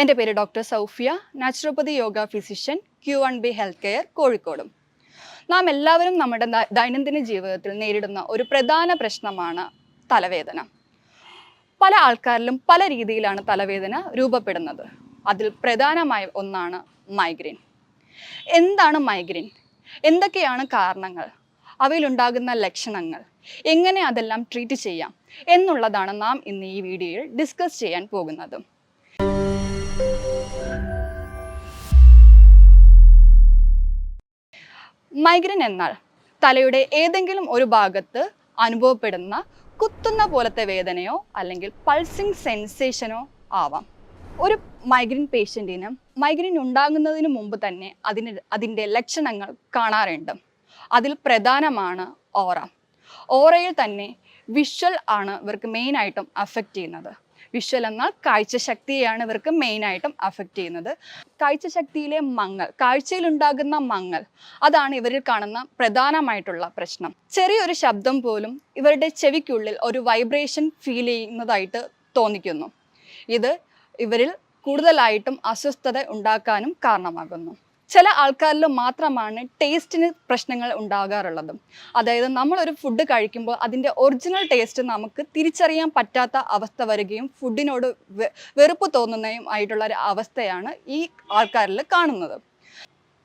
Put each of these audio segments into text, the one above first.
എന്റെ പേര് doctor Saufiya naturopathy yoga physician Q one B health care കോഴിക്കോടും. നാം എല്ലാവരും നമ്മുടെ ദൈനംദിന ജീവിതത്തിൽ നേരിടുന്ന ഒരു പ്രധാന പ്രശ്നമാണ് തലവേദന. പല ആൾക്കാരിലും പല രീതിയിലാണ് തലവേദന രൂപപ്പെടുന്നത്. അതിൽ പ്രധാനമായ ഒന്നാണ് മൈഗ്രെയിൻ. എന്താണ് മൈഗ്രെയിൻ? എന്തൊക്കെയാണ് കാരണങ്ങൾ? അവയിലുണ്ടാകുന്ന ലക്ഷണങ്ങൾ? എങ്ങനെ അതെല്ലാം ട്രീറ്റ് ചെയ്യാം? എന്നുള്ളതാണ് നാം ഇന്ന് ഈ വീഡിയോയിൽ ഡിസ്കസ് ചെയ്യാൻ പോകുന്നത്. മൈഗ്രെയിൻ എന്നാൽ തലയുടെ ഏതെങ്കിലും ഒരു ഭാഗത്ത് അനുഭവപ്പെടുന്ന കുത്തുന്ന പോലത്തെ വേദനയോ അല്ലെങ്കിൽ പൾസിംഗ് സെൻസേഷനോ ആവാം. ഒരു മൈഗ്രൻ പേഷ്യന്റിന് മൈഗ്രൻ ഉണ്ടാകുന്നതിന് മുമ്പ് തന്നെ അതിന് അതിന്റെ ലക്ഷണങ്ങൾ കാണാറുണ്ട്. അതിൽ പ്രധാനമാണ് ഓറ. ഓറയിൽ തന്നെ വിഷ്വൽ ആണ് ഇവർക്ക് മെയിനായിട്ടും അഫക്റ്റ് ചെയ്യുന്നത്. വിഷ്വൽ എന്നാൽ കാഴ്ചശക്തിയെയാണ് ഇവർക്ക് മെയിനായിട്ടും അഫക്റ്റ് ചെയ്യുന്നത്. കാഴ്ചശക്തിയിലെ മങ്ങൽ കാഴ്ചയിലുണ്ടാകുന്ന മങ്ങൽ അതാണ് ഇവരിൽ കാണുന്ന പ്രധാനമായിട്ടുള്ള പ്രശ്നം. ചെറിയൊരു ശബ്ദം പോലും ഇവരുടെ ചെവിക്കുള്ളിൽ ഒരു വൈബ്രേഷൻ ഫീൽ ചെയ്യുന്നതായിട്ട് തോന്നിക്കുന്നു. ഇത് ഇവരിൽ കൂടുതലായിട്ടും അസ്വസ്ഥത ഉണ്ടാക്കാനും കാരണമാകുന്നു. ചില ആൾക്കാരിൽ മാത്രമാണ് ടേസ്റ്റിന് പ്രശ്നങ്ങൾ ഉണ്ടാകാറുള്ളത്. അതായത് നമ്മളൊരു ഫുഡ് കഴിക്കുമ്പോൾ അതിന്റെ ഒറിജിനൽ ടേസ്റ്റ് നമുക്ക് തിരിച്ചറിയാൻ പറ്റാത്ത അവസ്ഥ വരികയും ഫുഡിനോട് വെറുപ്പ് തോന്നുന്നതും ആയിട്ടുള്ള ഒരു അവസ്ഥയാണ് ഈ ആൾക്കാരിൽ കാണുന്നത്.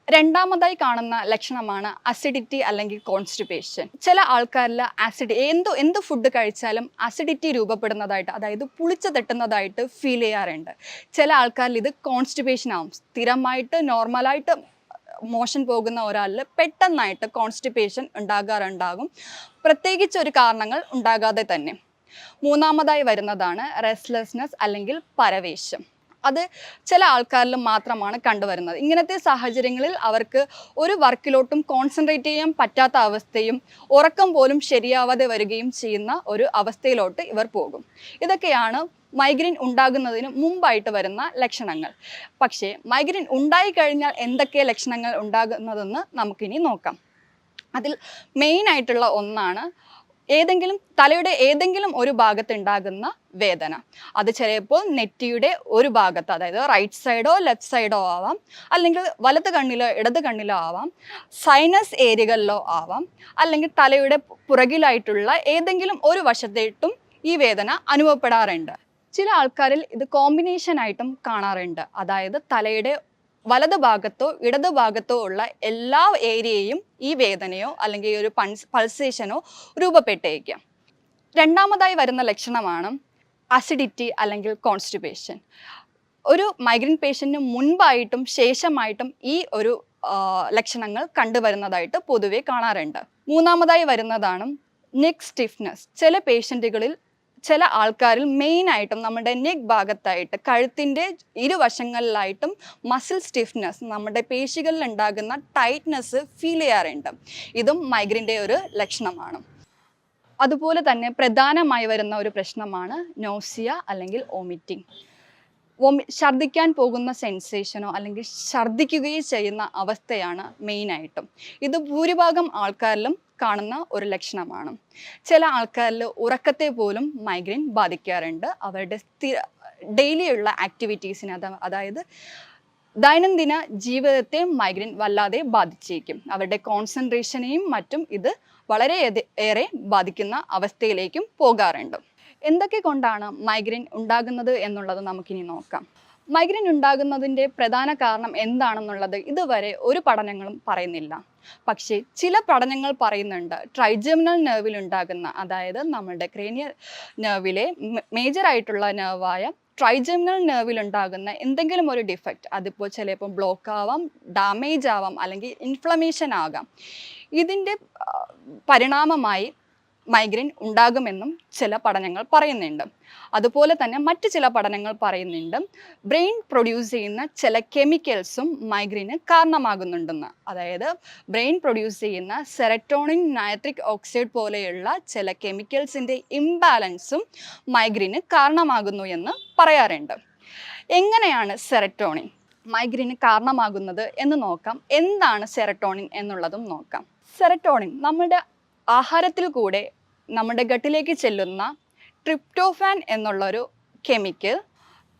രണ്ടാമതായി കാണുന്ന ലക്ഷണമാണ് അസിഡിറ്റി അല്ലെങ്കിൽ കോൺസ്റ്റിപ്പേഷൻ ചില ആൾക്കാരിൽ ആസിഡ് എന്ത് എന്ത് ഫുഡ് കഴിച്ചാലും അസിഡിറ്റി രൂപപ്പെടുന്നതായിട്ട് അതായത് പുളിച്ചു തട്ടുന്നതായിട്ട് ഫീൽ ചെയ്യാറുണ്ട്. ചില ആൾക്കാരിൽ ഇത് കോൺസ്റ്റിപ്പേഷൻ ആവും. സ്ഥിരമായിട്ട് നോർമലായിട്ട് മോഷൻ പോകുന്ന ഒരാളിൽ പെട്ടെന്നായിട്ട് കോൺസ്റ്റിപ്പേഷൻ ഉണ്ടാകാറുണ്ടാകും. പ്രത്യേകിച്ച് ഒരു കാരണങ്ങൾ ഉണ്ടാകാതെ തന്നെ. മൂന്നാമതായി വരുന്നതാണ് റെസ്ലെസ്നെസ് അല്ലെങ്കിൽ പരവേശം. അത് ചില ആൾക്കാരിൽ മാത്രമാണ് കണ്ടുവരുന്നത്. ഇങ്ങനത്തെ സാഹചര്യങ്ങളിൽ അവർക്ക് ഒരു വർക്കിലോട്ടും കോൺസെൻട്രേറ്റ് ചെയ്യാൻ പറ്റാത്ത അവസ്ഥയും ഉറക്കം പോലും ശരിയാവാതെ വരികയും ചെയ്യുന്ന ഒരു അവസ്ഥയിലോട്ട് ഇവർ പോകും. ഇതൊക്കെയാണ് മൈഗ്രൈൻ ഉണ്ടാകുന്നതിന് മുമ്പായിട്ട് വരുന്ന ലക്ഷണങ്ങൾ. പക്ഷേ മൈഗ്രെയിൻ ഉണ്ടായിക്കഴിഞ്ഞാൽ എന്തൊക്കെ ലക്ഷണങ്ങൾ ഉണ്ടാകുന്നതെന്ന് നമുക്കിനി നോക്കാം. അതിൽ മെയിനായിട്ടുള്ള ഒന്നാണ് ഏതെങ്കിലും തലയുടെ ഏതെങ്കിലും ഒരു ഭാഗത്ത് ഉണ്ടാകുന്ന വേദന. അത് ചിലപ്പോൾ നെറ്റിയുടെ ഒരു ഭാഗത്ത് അതായത് റൈറ്റ് സൈഡോ ലെഫ്റ്റ് സൈഡോ ആവാം. അല്ലെങ്കിൽ വലത് കണ്ണിലോ ഇടത് കണ്ണിലോ ആവാം. സൈനസ് ഏരിയകളിലോ ആവാം. അല്ലെങ്കിൽ തലയുടെ പുറകിലായിട്ടുള്ള ഏതെങ്കിലും ഒരു വശത്തേട്ടും ഈ വേദന അനുഭവപ്പെടാറുണ്ട്. ചില ആൾക്കാരിൽ ഇത് കോമ്പിനേഷൻ ആയിട്ടും കാണാറുണ്ട്. അതായത് തലയുടെ വലത് ഭാഗത്തോ ഇടത് ഭാഗത്തോ ഉള്ള എല്ലാ ഏരിയയും ഈ വേദനയോ അല്ലെങ്കിൽ ഒരു പൾസ് പൾസേഷനോ രൂപപ്പെട്ടേക്കാം. രണ്ടാമതായി വരുന്ന ലക്ഷണമാണ് അസിഡിറ്റി അല്ലെങ്കിൽ കോൺസ്റ്റിപ്പേഷൻ ഒരു മൈഗ്രൈൻ പേഷ്യന്റിന് മുൻപായിട്ടും ശേഷമായിട്ടും ഈ ഒരു ലക്ഷണങ്ങൾ കണ്ടുവരുന്നതായിട്ട് പൊതുവെ കാണാറുണ്ട്. മൂന്നാമതായി വരുന്നതാണ് നെക്ക് സ്റ്റിഫ്നെസ് ചില പേഷ്യന്റുകളിൽ ചില ആൾക്കാരിൽ മെയിനായിട്ടും നമ്മുടെ നെക്ക് ഭാഗത്തായിട്ട് കഴുത്തിന്റെ ഇരുവശങ്ങളിലായിട്ടും മസിൽ സ്റ്റിഫ്നെസ് നമ്മുടെ പേശികളിൽ ഉണ്ടാകുന്ന ടൈറ്റ്നെസ് ഫീൽ ചെയ്യാറുണ്ട്. ഇതും മൈഗ്രൈന്റെ ഒരു ലക്ഷണമാണ്. അതുപോലെ തന്നെ പ്രധാനമായി വരുന്ന ഒരു പ്രശ്നമാണ് നോസിയ അല്ലെങ്കിൽ വോമിറ്റിംഗ് വോമി ഛർദ്ദിക്കാൻ പോകുന്ന സെൻസേഷനോ അല്ലെങ്കിൽ ഛർദ്ദിക്കുകയോ ചെയ്യുന്ന അവസ്ഥയാണ് മെയിനായിട്ടും ഇത് ഭൂരിഭാഗം ആൾക്കാരിലും കാണുന്ന ഒരു ലക്ഷണമാണ്. ചില ആൾക്കാരിൽ ഉറക്കത്തെ പോലും മൈഗ്രെയിൻ ബാധിക്കാറുണ്ട്. അവരുടെ സ്ഥിര ഡെയിലിയുള്ള ആക്ടിവിറ്റീസിനെ അത് അതായത് ദൈനംദിന ജീവിതത്തെ മൈഗ്രെയിൻ വല്ലാതെ ബാധിച്ചേക്കും. അവരുടെ കോൺസെൻട്രേഷനെയും മറ്റും ഇത് വളരെ ഏറെ ബാധിക്കുന്ന അവസ്ഥയിലേക്കും പോകാറുണ്ട്. എന്തൊക്കെ കൊണ്ടാണ് മൈഗ്രെയിൻ ഉണ്ടാകുന്നത് എന്നുള്ളത് നമുക്കിനി നോക്കാം. മൈഗ്രെയിൻ ഉണ്ടാകുന്നതിന്റെ പ്രധാന കാരണം എന്താണെന്നുള്ളത് ഇതുവരെ ഒരു പഠനങ്ങളും പറയുന്നില്ല. പക്ഷേ ചില പഠനങ്ങൾ പറയുന്നുണ്ട്. ട്രൈജെമിനൽ നെർവിൽ ഉണ്ടാകുന്ന അതായത് നമ്മുടെ ക്രേനിയൽ നെർവിലെ മേജർ ആയിട്ടുള്ള നെർവായ ട്രൈജെമിനൽ നെർവിൽ ഉണ്ടാകുന്ന എന്തെങ്കിലും ഒരു ഡിഫക്റ്റ് അതിപ്പോൾ ചിലപ്പോൾ ബ്ലോക്ക് ആവാം ഡാമേജ് ആവാം അല്ലെങ്കിൽ ഇൻഫ്ലമേഷൻ ആകാം. ഇതിന്റെ പരിണാമമായി മൈഗ്രെയിൻ ഉണ്ടാകുമെന്നും ചില പഠനങ്ങൾ പറയുന്നുണ്ട്. അതുപോലെ തന്നെ മറ്റ് ചില പഠനങ്ങൾ പറയുന്നുണ്ട്. ബ്രെയിൻ പ്രൊഡ്യൂസ് ചെയ്യുന്ന ചില കെമിക്കൽസും മൈഗ്രെയിന് കാരണമാകുന്നുണ്ടെന്ന്. അതായത് ബ്രെയിൻ പ്രൊഡ്യൂസ് ചെയ്യുന്ന സെറട്ടോണിൻ നയത്രിക് ഓക്സൈഡ് പോലെയുള്ള ചില കെമിക്കൽസിന്റെ ഇംബാലൻസും മൈഗ്രെയിന് കാരണമാകുന്നു എന്ന് പറയാറുണ്ട്. എങ്ങനെയാണ് സെറട്ടോണിൻ മൈഗ്രെയിന് കാരണമാകുന്നത് എന്ന് നോക്കാം. എന്താണ് സെറട്ടോണിൻ എന്നുള്ളതും നോക്കാം. സെറട്ടോണിൻ നമ്മുടെ ആഹാരത്തിൽ കൂടെ നമ്മുടെ ഗട്ടിലേക്ക് ചെല്ലുന്ന ട്രിപ്റ്റോഫാൻ എന്നുള്ളൊരു കെമിക്കൽ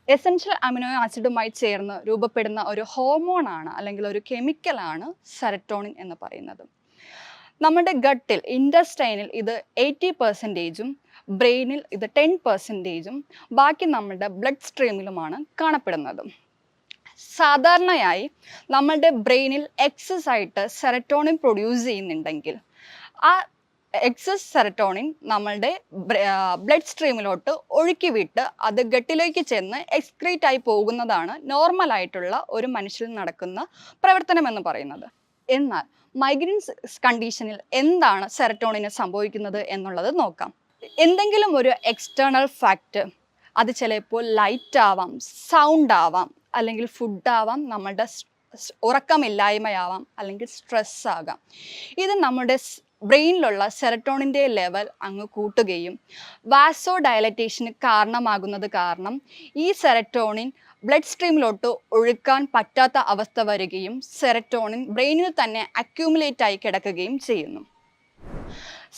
എസെൻഷ്യൽ അമിനോ ആസിഡുമായി ചേർന്ന് രൂപപ്പെടുന്ന ഒരു ഹോർമോണാണ് അല്ലെങ്കിൽ ഒരു കെമിക്കലാണ് സെറട്ടോണിൻ എന്ന് പറയുന്നത്. നമ്മുടെ ഗട്ടിൽ ഇൻഡസ്റ്റൈനിൽ ഇത് എയ്റ്റി പെർസെന്റേജും ബ്രെയിനിൽ ഇത് ടെൻ പെർസെന്റേജും ബാക്കി നമ്മുടെ ബ്ലഡ് സ്ട്രീമിലുമാണ് കാണപ്പെടുന്നത്. സാധാരണയായി നമ്മളുടെ ബ്രെയിനിൽ എക്സസ് ആയിട്ട് സെറട്ടോണിൻ പ്രൊഡ്യൂസ് ചെയ്യുന്നുണ്ടെങ്കിൽ ആ എക്സസ് സെറട്ടോണിൻ നമ്മളുടെ ബ്ലഡ് സ്ട്രീമിലോട്ട് ഒഴുക്കി വിട്ട് അത് ഗട്ടിലേക്ക് ചെന്ന് എക്സ്ക്രീറ്റ് ആയി പോകുന്നതാണ് നോർമലായിട്ടുള്ള ഒരു മനുഷ്യരിൽ നടക്കുന്ന പ്രവർത്തനം എന്ന് പറയുന്നത്. എന്നാൽ മൈഗ്രൻസ് കണ്ടീഷനിൽ എന്താണ് സെറട്ടോണിന് സംഭവിക്കുന്നത് എന്നുള്ളത് നോക്കാം. എന്തെങ്കിലും ഒരു എക്സ്റ്റേണൽ ഫാക്റ്റ് അത് ചിലപ്പോൾ ലൈറ്റ് ആവാം സൗണ്ട് ആവാം അല്ലെങ്കിൽ ഫുഡ് ആവാം നമ്മളുടെ ഉറക്കമില്ലായ്മയാവാം അല്ലെങ്കിൽ സ്ട്രെസ് ആകാം. ഇത് നമ്മുടെ ബ്രെയിനിലുള്ള സെറട്ടോണിന്റെ ലെവൽ അങ്ങ് കൂട്ടുകയും വാസോ ഡയലറ്റേഷന് കാരണമാകുന്നത് കാരണം ഈ സെറട്ടോണിൻ ബ്ലഡ് സ്ട്രീമിലോട്ട് ഒഴുക്കാൻ പറ്റാത്ത അവസ്ഥ വരികയും സെറട്ടോണിൻ ബ്രെയിനിൽ തന്നെ അക്യൂമുലേറ്റ് ആയി കിടക്കുകയും ചെയ്യുന്നു.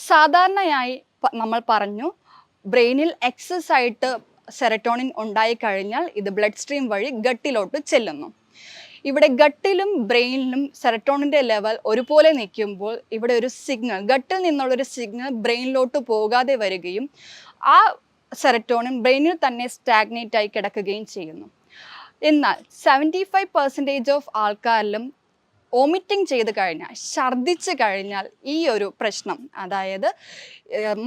സാധാരണയായി നമ്മൾ പറഞ്ഞു ബ്രെയിനിൽ എക്സസ് ആയിട്ട് സെറട്ടോണിൻ ഉണ്ടായിക്കഴിഞ്ഞാൽ ഇത് ബ്ലഡ് സ്ട്രീം വഴി ഗട്ടിലോട്ട് ചെല്ലുന്നു. ഇവിടെ ഗട്ടിലും ബ്രെയിനിലും സെറട്ടോണിന്റെ ലെവൽ ഒരുപോലെ നിൽക്കുമ്പോൾ ഇവിടെ ഒരു സിഗ്നൽ ഗട്ടിൽ നിന്നുള്ളൊരു സിഗ്നൽ ബ്രെയിനിലോട്ട് പോകാതെ വരികയും ആ സെറട്ടോണിൻ ബ്രെയിനിൽ തന്നെ സ്റ്റാഗ്നേറ്റ് ആയി കിടക്കുകയും ചെയ്യുന്നു. എന്നാൽ സെവന്റി ഫൈവ് പെർസെന്റേജ് ഓഫ് ആൾക്കാരിലും വോമിറ്റിംഗ് ചെയ്ത് കഴിഞ്ഞാൽ ഛർദ്ദിച്ച് കഴിഞ്ഞാൽ ഈ ഒരു പ്രശ്നം അതായത്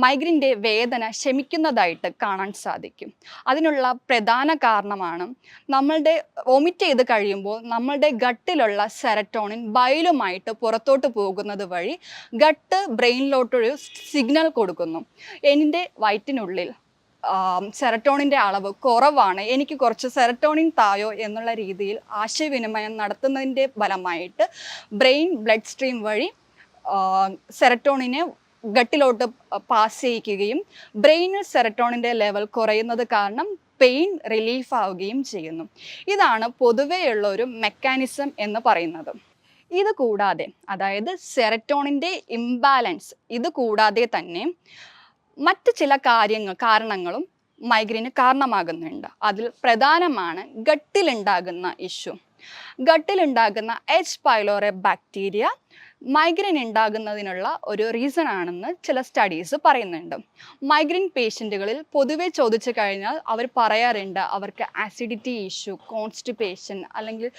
മൈഗ്രിന്റെ വേദന ശമിക്കുന്നതായിട്ട് കാണാൻ സാധിക്കും. അതിനുള്ള പ്രധാന കാരണമാണ് നമ്മളുടെ വോമിറ്റ് ചെയ്ത് കഴിയുമ്പോൾ നമ്മളുടെ ഗട്ടിലുള്ള സെറട്ടോണിൻ ബയലുമായിട്ട് പുറത്തോട്ട് പോകുന്നത് വഴി ഗട്ട് ബ്രെയിനിലോട്ടൊരു സിഗ്നൽ കൊടുക്കുന്നു. എന്റെ വയറ്റിനുള്ളിൽ സെറട്ടോണിന്റെ അളവ് കുറവാണ്. എനിക്ക് കുറച്ച് സെറട്ടോണിൻ തായോ എന്നുള്ള രീതിയിൽ ആശയവിനിമയം നടത്തുന്നതിന്റെ ഫലമായിട്ട് ബ്രെയിൻ ബ്ലഡ് സ്ട്രീം വഴി സെറട്ടോണിനെ ഗട്ടിലോട്ട് പാസ് ചെയ്യിക്കുകയും ബ്രെയിനിൽ സെറട്ടോണിന്റെ ലെവൽ കുറയുന്നത് കാരണം പെയിൻ റിലീഫ് ആവുകയും ചെയ്യുന്നു. ഇതാണ് പൊതുവെയുള്ള ഒരു മെക്കാനിസം എന്ന് പറയുന്നത്. ഇത് കൂടാതെ അതായത് സെറട്ടോണിന്റെ ഇംബാലൻസ് ഇത് കൂടാതെ തന്നെ മറ്റ് ചില കാര്യങ്ങൾ കാരണങ്ങളും മൈഗ്രെയിന് കാരണമാകുന്നുണ്ട്. അതിൽ പ്രധാനമാണ് ഗട്ടിലുണ്ടാകുന്ന ഇഷ്യൂ ഗട്ടിലുണ്ടാകുന്ന എച്ച് പൈലോറെ ബാക്ടീരിയ മൈഗ്രെയിൻ ഉണ്ടാകുന്നതിനുള്ള ഒരു റീസൺ ആണെന്ന് ചില സ്റ്റഡീസ് പറയുന്നുണ്ട്. മൈഗ്രെയിൻ പേഷ്യന്റുകളിൽ പൊതുവെ ചോദിച്ചു കഴിഞ്ഞാൽ അവർ പറയാറുണ്ട് അവർക്ക് ആസിഡിറ്റി ഇഷ്യൂ കോൺസ്റ്റിപ്പേഷൻ അല്ലെങ്കിൽ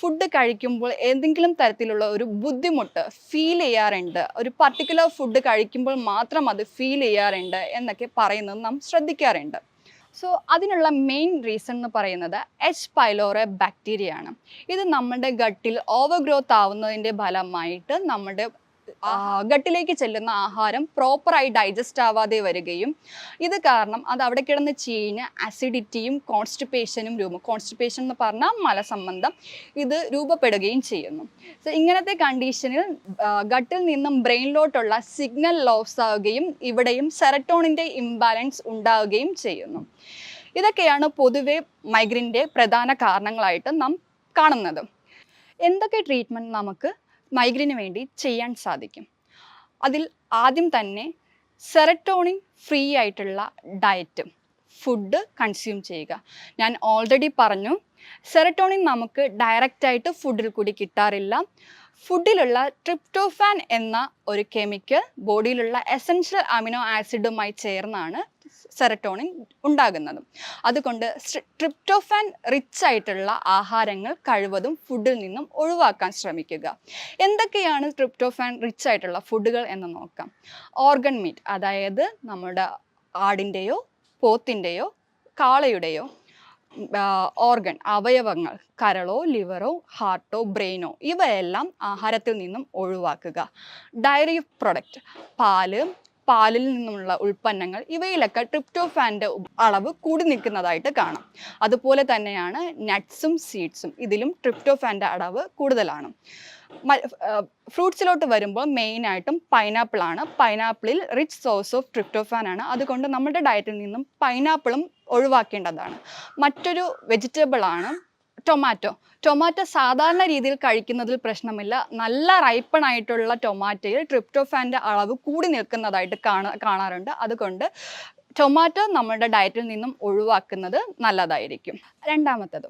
ഫുഡ് കഴിക്കുമ്പോൾ എന്തെങ്കിലും തരത്തിലുള്ള ഒരു ബുദ്ധിമുട്ട് ഫീൽ ചെയ്യാറുണ്ട്. ഒരു പർട്ടിക്കുലർ ഫുഡ് കഴിക്കുമ്പോൾ മാത്രം അത് ഫീൽ ചെയ്യാറുണ്ട് എന്നൊക്കെ പറയുന്നത് നാം ശ്രദ്ധിക്കാറുണ്ട്. സോ അതിനുള്ള മെയിൻ റീസൺ എന്ന് പറയുന്നത് എച്ച് പൈലോറ ബാക്ടീരിയ ആണ്. ഇത് നമ്മുടെ ഗട്ടിൽ ഓവർ ഗ്രോത്ത് ആവുന്നതിന്റെ ഫലമായിട്ട് നമ്മുടെ ഗട്ടിലേക്ക് ചെല്ലുന്ന ആഹാരം പ്രോപ്പറായി ഡൈജസ്റ്റ് ആവാതെ വരികയും ഇത് കാരണം അത് അവിടെ കിടന്ന് ചീഞ്ഞ് അസിഡിറ്റിയും കോൺസ്റ്റിപ്പേഷനും രൂപം കോൺസ്റ്റിപ്പേഷൻ എന്ന് പറഞ്ഞാൽ മലസംബന്ധം ഇത് രൂപപ്പെടുകയും ചെയ്യുന്നു. സോ ഇങ്ങനത്തെ കണ്ടീഷനിൽ ഗട്ടിൽ നിന്നും ബ്രെയിനിലോട്ടുള്ള സിഗ്നൽ ലോസ് ആവുകയും ഇവിടെയും സെറട്ടോണിന്റെ ഇംബാലൻസ് ഉണ്ടാവുകയും ചെയ്യുന്നു. ഇതൊക്കെയാണ് പൊതുവെ മൈഗ്രിന്റെ പ്രധാന കാരണങ്ങളായിട്ട് നാം കാണുന്നത്. എന്തൊക്കെ ട്രീറ്റ്മെന്റ് നമുക്ക് മൈഗ്രിന് വേണ്ടി ചെയ്യാൻ സാധിക്കും. അതിൽ ആദ്യം തന്നെ സെറട്ടോണിൻ ഫ്രീ ആയിട്ടുള്ള ഡയറ്റ് ഫുഡ് കൺസ്യൂം ചെയ്യുക. ഞാൻ ഓൾറെഡി പറഞ്ഞു സെറട്ടോണിൻ നമുക്ക് ഡയറക്റ്റായിട്ട് ഫുഡിൽ കൂടി കിട്ടാറില്ല. ഫുഡിലുള്ള ട്രിപ്റ്റോഫാൻ എന്ന ഒരു കെമിക്കൽ ബോഡിയിലുള്ള എസെൻഷ്യൽ അമിനോ ആസിഡുമായി ചേർന്നാണ് സെറട്ടോണിൻ ഉണ്ടാകുന്നത്. അതുകൊണ്ട് ട്രിപ്റ്റോഫാൻ റിച്ച് ആയിട്ടുള്ള ആഹാരങ്ങൾ കഴിവതും ഫുഡിൽ നിന്നും ഒഴിവാക്കാൻ ശ്രമിക്കുക. എന്തൊക്കെയാണ് ട്രിപ്റ്റോഫാൻ റിച്ച് ആയിട്ടുള്ള ഫുഡുകൾ എന്ന് നോക്കാം. ഓർഗൻ മീറ്റ് അതായത് നമ്മുടെ ആടിന്റെയോ പോത്തിന്റെയോ കാളയുടെയോ ഓർഗൻ അവയവങ്ങൾ കരളോ ലിവറോ ഹാർട്ടോ ബ്രെയിനോ ഇവയെല്ലാം ആഹാരത്തിൽ നിന്നും ഒഴിവാക്കുക. ഡയറി പ്രൊഡക്റ്റ് പാൽ പാലിൽ നിന്നുമുള്ള ഉൽപ്പന്നങ്ങൾ ഇവയിലൊക്കെ ട്രിപ്റ്റോഫാന്റെ അളവ് കൂടി നിൽക്കുന്നതായിട്ട് കാണാം. അതുപോലെ തന്നെയാണ് നട്ട്സും സീഡ്സും ഇതിലും ട്രിപ്റ്റോഫാന്റെ അളവ് കൂടുതലാണ്. ഫ്രൂട്ട്സിലോട്ട് വരുമ്പോൾ മെയിനായിട്ടും പൈനാപ്പിളാണ് പൈനാപ്പിളിൽ റിച്ച് സോഴ്സ് ഓഫ് ട്രിപ്റ്റോഫാൻ ആണ്. അതുകൊണ്ട് നമ്മുടെ ഡയറ്റിൽ നിന്നും പൈനാപ്പിളും ഒഴിവാക്കേണ്ടതാണ്. മറ്റൊരു വെജിറ്റബിളാണ് ടൊമാറ്റോ ടൊമാറ്റോ സാധാരണ രീതിയിൽ കഴിക്കുന്നതിൽ പ്രശ്നമില്ല. നല്ല റൈപ്പൺ ആയിട്ടുള്ള ടൊമാറ്റോയിൽ ട്രിപ്റ്റോഫാന്റെ അളവ് കൂടി നിൽക്കുന്നതായിട്ട് കാണാ കാണാറുണ്ട്. അതുകൊണ്ട് ടൊമാറ്റോ നമ്മുടെ ഡയറ്റിൽ നിന്നും ഒഴിവാക്കുന്നത് നല്ലതായിരിക്കും. രണ്ടാമത്തത്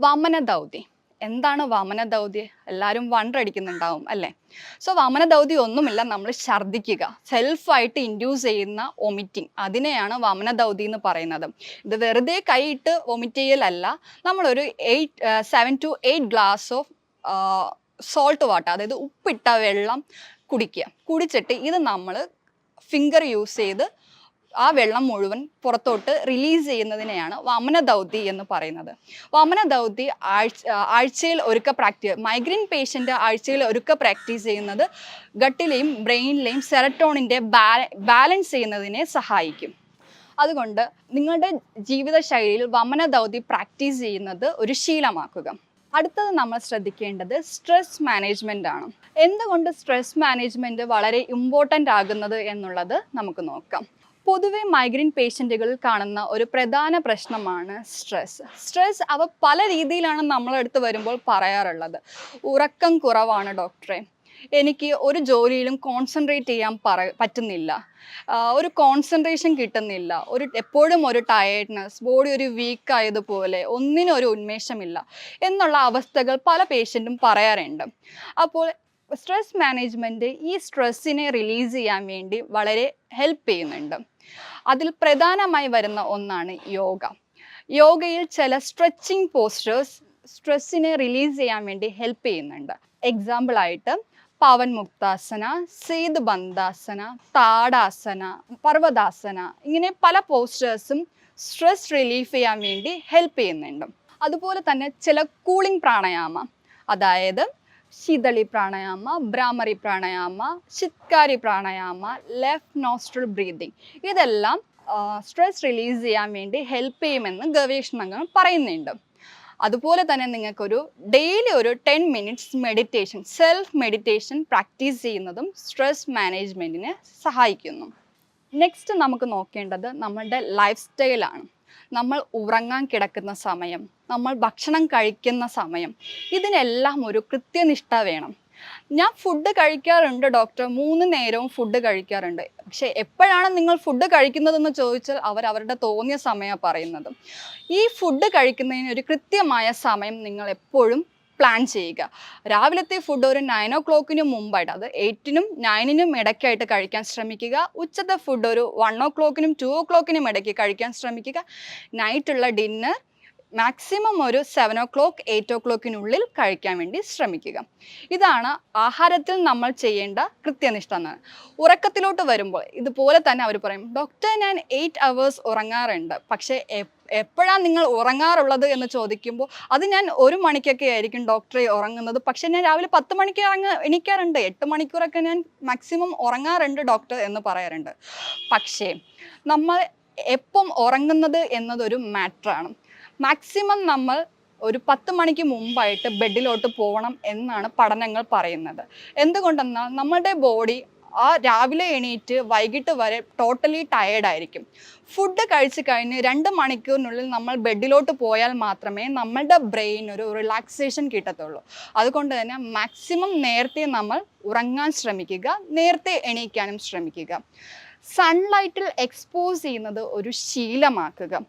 വമന ദൗതി എന്താണ് വമന ദൗത്യം? എല്ലാവരും വണ്ടടിക്കുന്നുണ്ടാവും അല്ലേ? സോ വമന ദൗത്യം ഒന്നുമില്ല നമ്മൾ ഛർദ്ദിക്കുക. സെൽഫായിട്ട് ഇൻഡ്യൂസ് ചെയ്യുന്ന വൊമിറ്റിംഗ് അതിനെയാണ് വമന ദൗതി എന്ന് പറയുന്നത്. ഇത് വെറുതെ കൈയിട്ട് വൊമിറ്റ് ചെയ്യലല്ല. നമ്മളൊരു eight seven to eight glass of salt water അതായത് ഉപ്പിട്ട വെള്ളം കുടിക്കുക. കുടിച്ചിട്ട് ഇത് നമ്മൾ ഫിംഗർ യൂസ് ചെയ്ത് ആ വെള്ളം മുഴുവൻ പുറത്തോട്ട് റിലീസ് ചെയ്യുന്നതിനെയാണ് വമന ദൗത്യ എന്ന് പറയുന്നത്. വമന ദൗത്യ ആഴ്ച ആഴ്ചയിൽ ഒരുക്ക പ്രാക്ടീസ് മൈഗ്രെയിൻ പേഷ്യന്റ് ആഴ്ചയിൽ ഒരുക്ക പ്രാക്ടീസ് ചെയ്യുന്നത് ഗട്ടിലെയും ബ്രെയിനിലെയും സെറട്ടോണിന്റെ ബാലൻസ് ചെയ്യുന്നതിനെ സഹായിക്കും. അതുകൊണ്ട് നിങ്ങളുടെ ജീവിതശൈലിയിൽ വമന ദൗതി പ്രാക്ടീസ് ചെയ്യുന്നത് ഒരു ശീലമാക്കുക. അടുത്തത് നമ്മൾ ശ്രദ്ധിക്കേണ്ടത് സ്ട്രെസ് മാനേജ്മെന്റ് ആണ്. എന്തുകൊണ്ട് സ്ട്രെസ് മാനേജ്മെന്റ് വളരെ ഇമ്പോർട്ടന്റ് ആകുന്നത് എന്നുള്ളത് നമുക്ക് നോക്കാം. പൊതുവെ മൈഗ്രെയിൻ പേഷ്യന്റുകളിൽ കാണുന്ന ഒരു പ്രധാന പ്രശ്നമാണ് സ്ട്രെസ് സ്ട്രെസ് അവ പല രീതിയിലാണ് നമ്മളെടുത്ത് വരുമ്പോൾ പറയാറുള്ളത്. ഉറക്കം കുറവാണ് ഡോക്ടറെ എനിക്ക് ഒരു ജോലിയിലും കോൺസെൻട്രേറ്റ് ചെയ്യാൻ പറ പറ്റുന്നില്ല. ഒരു കോൺസെൻട്രേഷൻ കിട്ടുന്നില്ല. ഒരു എപ്പോഴും ഒരു ടയേർഡ്നെസ് ബോഡി ഒരു വീക്ക് ആയതുപോലെ ഒന്നിനും ഒരു ഉന്മേഷമില്ല. എന്നുള്ള അവസ്ഥകൾ പല പേഷ്യന്റും പറയാറുണ്ട്. അപ്പോൾ സ്ട്രെസ് മാനേജ്മെന്റ് ഈ സ്ട്രെസ്സിനെ റിലീസ് ചെയ്യാൻ വേണ്ടി വളരെ ഹെൽപ്പ് ചെയ്യുന്നുണ്ട്. അതിൽ പ്രധാനമായി വരുന്ന ഒന്നാണ് യോഗ. യോഗയിൽ ചില സ്ട്രെച്ചിങ് പോസ്റ്റേഴ്സ് സ്ട്രെസ്സിനെ റിലീസ് ചെയ്യാൻ വേണ്ടി ഹെൽപ്പ് ചെയ്യുന്നുണ്ട്. എക്സാമ്പിളായിട്ട് പവൻ മുക്താസന സേതു ബന്ധാസന താടാസന പർവതാസന ഇങ്ങനെ പല പോസ്റ്റേഴ്സും സ്ട്രെസ് റിലീഫ് ചെയ്യാൻ വേണ്ടി ഹെൽപ്പ് ചെയ്യുന്നുണ്ട്. അതുപോലെ തന്നെ ചില കൂളിംഗ് പ്രാണായാമ. അതായത് Sheetali pranayama bhramari pranayama sitkari pranayama left nostril breathing ഇതെല്ലാം സ്ട്രെസ് റിലീസ് ചെയ്യാൻ വേണ്ടി ഹെൽപ്പ് ചെയ്യുമെന്ന് ഗവേഷണങ്ങൾ പറയുന്നുണ്ട്. അതുപോലെ തന്നെ നിങ്ങൾക്കൊരു ഡെയിലി ഒരു ten minutes meditation self meditation practice ചെയ്യുന്നതും സ്ട്രെസ് മാനേജ്മെന്റിനെ സഹായിക്കുന്നു. നെക്സ്റ്റ് നമുക്ക് നോക്കേണ്ടത് നമ്മളുടെ ലൈഫ് സ്റ്റൈലാണ് നമ്മൾ ഉറങ്ങാൻ കിടക്കുന്ന സമയം നമ്മൾ ഭക്ഷണം കഴിക്കുന്ന സമയം ഇതിനെല്ലാം ഒരു കൃത്യനിഷ്ഠ വേണം. ഞാൻ ഫുഡ് കഴിക്കാറുണ്ട് ഡോക്ടർ മൂന്ന് നേരവും ഫുഡ് കഴിക്കാറുണ്ട്. പക്ഷെ എപ്പോഴാണ് നിങ്ങൾ ഫുഡ് കഴിക്കുന്നതെന്ന് ചോദിച്ചാൽ അവർ അവരുടെ തോന്നിയ സമയമാണ് പറയുന്നത്. ഈ ഫുഡ് കഴിക്കുന്നതിന് ഒരു കൃത്യമായ സമയം നിങ്ങൾ എപ്പോഴും പ്ലാൻ ചെയ്യുക. രാവിലത്തെ ഫുഡ് ഒരു നയൻ ഒ ക്ലോക്കിന് മുമ്പായിട്ട് അത് എയ്റ്റിനും നയനിനും ഇടയ്ക്കായിട്ട് കഴിക്കാൻ ശ്രമിക്കുക. ഉച്ചത്തെ ഫുഡ് ഒരു വൺ ഒ ക്ലോക്കിനും ടു ഒ ക്ലോക്കിനും ഇടയ്ക്ക് കഴിക്കാൻ ശ്രമിക്കുക. നൈറ്റുള്ള ഡിന്നർ മാക്സിമം ഒരു സെവൻ ഒ ക്ലോക്ക് എയ്റ്റ് ഒ ക്ലോക്കിനുള്ളിൽ കഴിക്കാൻ വേണ്ടി ശ്രമിക്കുക. ഇതാണ് ആഹാരത്തിൽ നമ്മൾ ചെയ്യേണ്ട കൃത്യനിഷ്ഠ എന്നാണ്. ഉറക്കത്തിലോട്ട് വരുമ്പോൾ ഇതുപോലെ തന്നെ അവർ പറയും ഡോക്ടർ ഞാൻ എയ്റ്റ് അവേഴ്സ് ഉറങ്ങാറുണ്ട്. പക്ഷേ എപ്പോഴാണ് നിങ്ങൾ ഉറങ്ങാറുള്ളത്? എന്ന് ചോദിക്കുമ്പോൾ അത് ഞാൻ ഒരു മണിക്കൊക്കെ ആയിരിക്കും ഡോക്ടറെ ഉറങ്ങുന്നത്. പക്ഷേ ഞാൻ രാവിലെ പത്ത് മണിക്ക് ഇറങ്ങ എണീക്കാറുണ്ട്. എട്ട് മണിക്കൂറൊക്കെ ഞാൻ മാക്സിമം ഉറങ്ങാറുണ്ട് ഡോക്ടർ എന്ന് പറയാറുണ്ട്. പക്ഷേ നമ്മൾ എപ്പം ഉറങ്ങുന്നത് എന്നതൊരു മാറ്ററാണ് മാക്സിമം നമ്മൾ ഒരു പത്ത് മണിക്ക് മുമ്പായിട്ട് ബെഡിലോട്ട് പോകണം എന്നാണ് പഠനങ്ങൾ പറയുന്നത്. എന്തുകൊണ്ടെന്നാൽ നമ്മുടെ ബോഡി ആ രാവിലെ എണീറ്റ് വൈകിട്ട് വരെ ടോട്ടലി ടയേർഡായിരിക്കും ഫുഡ് കഴിച്ച് കഴിഞ്ഞ് രണ്ട് മണിക്കൂറിനുള്ളിൽ നമ്മൾ ബെഡിലോട്ട് പോയാൽ മാത്രമേ നമ്മളുടെ ബ്രെയിൻ ഒരു റിലാക്സേഷൻ കിട്ടത്തുള്ളൂ. അതുകൊണ്ട് തന്നെ മാക്സിമം നേരത്തെ നമ്മൾ ഉറങ്ങാൻ ശ്രമിക്കുക നേരത്തെ എണീക്കാനും ശ്രമിക്കുക. സൺലൈറ്റിൽ എക്സ്പോസ് ചെയ്യുന്നത് ഒരു ശീലമാക്കുക.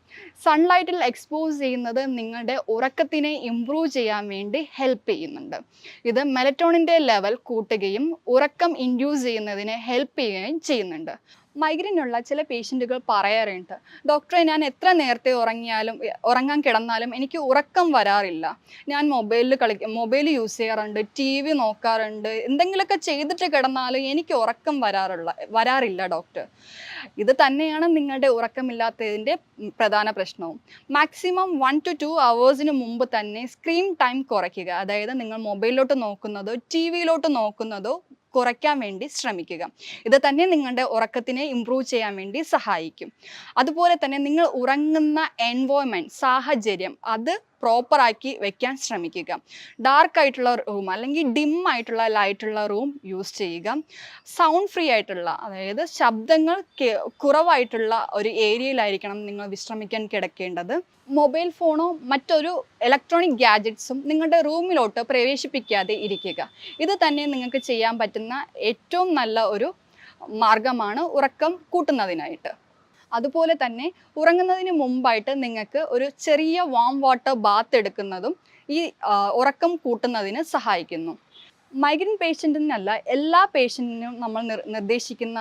സൺലൈറ്റിൽ എക്സ്പോസ് ചെയ്യുന്നത് നിങ്ങളുടെ ഉറക്കത്തിനെ ഇംപ്രൂവ് ചെയ്യാൻ വേണ്ടി ഹെൽപ്പ് ചെയ്യുന്നുണ്ട്. ഇത് മെലറ്റോണിന്റെ ലെവൽ കൂട്ടുകയും ഉറക്കം ഇൻഡ്യൂസ് ചെയ്യുന്നതിനെ ഹെൽപ്പ് ചെയ്യുകയും ചെയ്യുന്നുണ്ട്. മൈഗ്രെയിൻ ഉള്ള ചില പേഷ്യന്റുകൾ പറയാറുണ്ട് ഡോക്ടറെ ഞാൻ എത്ര നേരത്തെ ഉറങ്ങിയാലും ഉറങ്ങാൻ കിടന്നാലും എനിക്ക് ഉറക്കം വരാറില്ല. ഞാൻ മൊബൈലിൽ കളി മൊബൈൽ യൂസ് ചെയ്യാറുണ്ട് ടി വി നോക്കാറുണ്ട് എന്തെങ്കിലുമൊക്കെ ചെയ്തിട്ട് കിടന്നാലും എനിക്ക് ഉറക്കം വരാറുള്ള വരാറില്ല ഡോക്ടർ. ഇത് തന്നെയാണ് നിങ്ങളുടെ ഉറക്കമില്ലാത്തതിന്റെ പ്രധാന പ്രശ്നവും. മാക്സിമം വൺ ടു ടു അവേഴ്സിന് മുമ്പ് തന്നെ സ്ക്രീൻ ടൈം കുറയ്ക്കുക. അതായത് നിങ്ങൾ മൊബൈലിലോട്ട് നോക്കുന്നതോ ടി വിയിലോട്ട് നോക്കുന്നതോ കുറയ്ക്കാൻ വേണ്ടി ശ്രമിക്കുക. ഇത് തന്നെ നിങ്ങളുടെ ഉറക്കത്തിനെ ഇമ്പ്രൂവ് ചെയ്യാൻ വേണ്ടി സഹായിക്കും. അതുപോലെ തന്നെ നിങ്ങൾ ഉറങ്ങുന്ന എൻവോയ്മെന്റ് സാഹചര്യം അത് പ്രോപ്പറാക്കി വെക്കാൻ ശ്രമിക്കുക. ഡാർക്ക് ആയിട്ടുള്ള റൂം അല്ലെങ്കിൽ ഡിം ആയിട്ടുള്ള ലൈറ്റുള്ള റൂം യൂസ് ചെയ്യുക. സൗണ്ട് ഫ്രീ ആയിട്ടുള്ള അതായത് ശബ്ദങ്ങൾ കുറവായിട്ടുള്ള ഒരു ഏരിയയിലായിരിക്കണം നിങ്ങൾ വിശ്രമിക്കാൻ കിടക്കേണ്ടത്. മൊബൈൽ ഫോണോ മറ്റൊരു ഇലക്ട്രോണിക് ഗാഡ്ജറ്റ്സും നിങ്ങളുടെ റൂമിലോട്ട് പ്രവേശിപ്പിക്കാതെ ഇരിക്കുക. ഇത് തന്നെ നിങ്ങൾക്ക് ചെയ്യാൻ പറ്റുന്ന ഏറ്റവും നല്ല ഒരു മാർഗമാണ് ഉറക്കം കൂട്ടുന്നതിനായിട്ട്. അതുപോലെ തന്നെ ഉറങ്ങുന്നതിന് മുമ്പായിട്ട് നിങ്ങൾക്ക് ഒരു ചെറിയ വാം വാട്ടർ ബാത്ത് എടുക്കുന്നതും ഈ ഉറക്കം കൂട്ടുന്നതിന് സഹായിക്കുന്നു. മൈഗ്രൻ പേഷ്യന്റിനല്ല എല്ലാ പേഷ്യന്റിനും നമ്മൾ നിർ നിർദ്ദേശിക്കുന്ന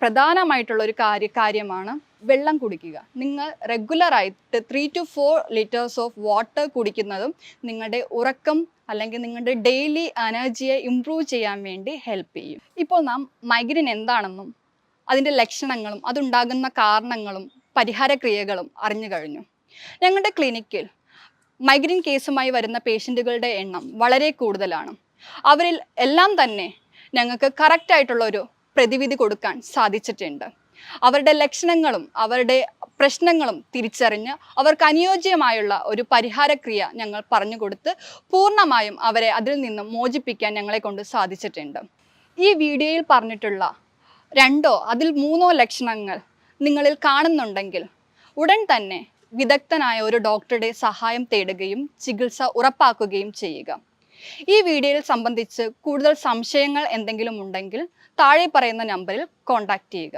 പ്രധാനമായിട്ടുള്ള ഒരു കാര്യ കാര്യമാണ് വെള്ളം കുടിക്കുക. നിങ്ങൾ റെഗുലറായിട്ട് three to four litres of water കുടിക്കുന്നതും നിങ്ങളുടെ ഉറക്കം അല്ലെങ്കിൽ നിങ്ങളുടെ ഡെയിലി എനർജിയെ ഇമ്പ്രൂവ് ചെയ്യാൻ വേണ്ടി ഹെൽപ്പ് ചെയ്യും. ഇപ്പോൾ നാം മൈഗ്രൻ എന്താണെന്നും അതിന്റെ ലക്ഷണങ്ങളും അതുണ്ടാകുന്ന കാരണങ്ങളും പരിഹാരക്രിയകളും അറിഞ്ഞു കഴിഞ്ഞു. ഞങ്ങളുടെ ക്ലിനിക്കിൽ മൈഗ്രെയിൻ കേസുമായി വരുന്ന പേഷ്യന്റുകളുടെ എണ്ണം വളരെ കൂടുതലാണ്. അവരിൽ എല്ലാം തന്നെ ഞങ്ങൾക്ക് കറക്റ്റായിട്ടുള്ള ഒരു പ്രതിവിധി കൊടുക്കാൻ സാധിച്ചിട്ടുണ്ട്. അവരുടെ ലക്ഷണങ്ങളും അവരുടെ പ്രശ്നങ്ങളും തിരിച്ചറിഞ്ഞ് അവർക്ക് അനുയോജ്യമായുള്ള ഒരു പരിഹാരക്രിയ ഞങ്ങൾ പറഞ്ഞു കൊടുത്ത് പൂർണമായും അവരെ അതിൽ നിന്നും മോചിപ്പിക്കാൻ ഞങ്ങളെ കൊണ്ട് സാധിച്ചിട്ടുണ്ട്. ഈ വീഡിയോയിൽ പറഞ്ഞിട്ടുള്ള രണ്ടോ അതിൽ മൂന്നോ ലക്ഷണങ്ങൾ നിങ്ങളിൽ കാണുന്നുണ്ടെങ്കിൽ ഉടൻ തന്നെ വിദഗ്ധനായ ഒരു ഡോക്ടറുടെ സഹായം തേടുകയും ചികിത്സ ഉറപ്പാക്കുകയും ചെയ്യുക. ഈ വീഡിയോയിൽ സംബന്ധിച്ച് കൂടുതൽ സംശയങ്ങൾ എന്തെങ്കിലും ഉണ്ടെങ്കിൽ താഴെ പറയുന്ന നമ്പറിൽ കോൺടാക്റ്റ് ചെയ്യുക.